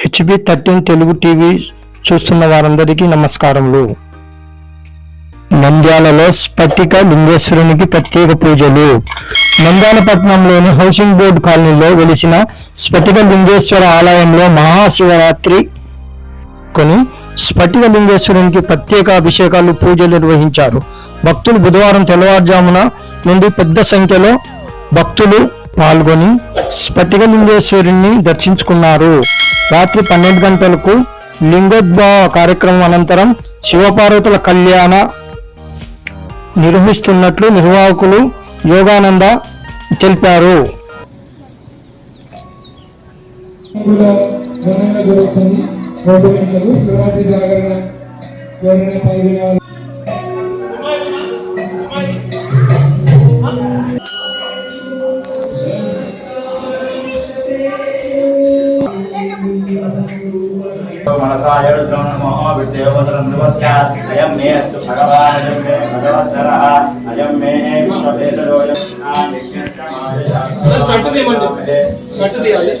HB thirteen Telugu TV చూస్తున్న వారందరికీ నమస్కారములు. నంద్యాలలో స్ఫటిక లింగేశ్వరునికి ప్రత్యేక పూజలు. నంద్యాల పట్టణంలోని హౌసింగ్ బోర్డు కాలనీలో వెలిసిన స్ఫటిక లింగేశ్వర ఆలయంలో మహాశివరాత్రి కొని స్ఫటిక లింగేశ్వరునికి ప్రత్యేక అభిషేకాలు పూజలు నిర్వహించారు. భక్తులు బుధవారం తెల్లవారుజామున నుండి పెద్ద సంఖ్యలో భక్తులు పాల్గొని స్ఫటిక లింగేశ్వరుని దర్శించుకున్నారు. రాత్రి పన్నెండు గంటలకు లింగోద్భవ కార్యక్రమం అనంతరం శివపార్వతుల కళ్యాణ నిర్వహిస్తున్నట్లు నిర్వాహకులు యోగానంద తెలిపారు. జరుగుతుంది రెండు శివరాత్రి జాగరణ మనసాయరుద్రం నమో విద్యోపదరం నమస్కార్. అయం మే అయం మే భగవద్ధర తీయమంటే షట్టు తీయాలి.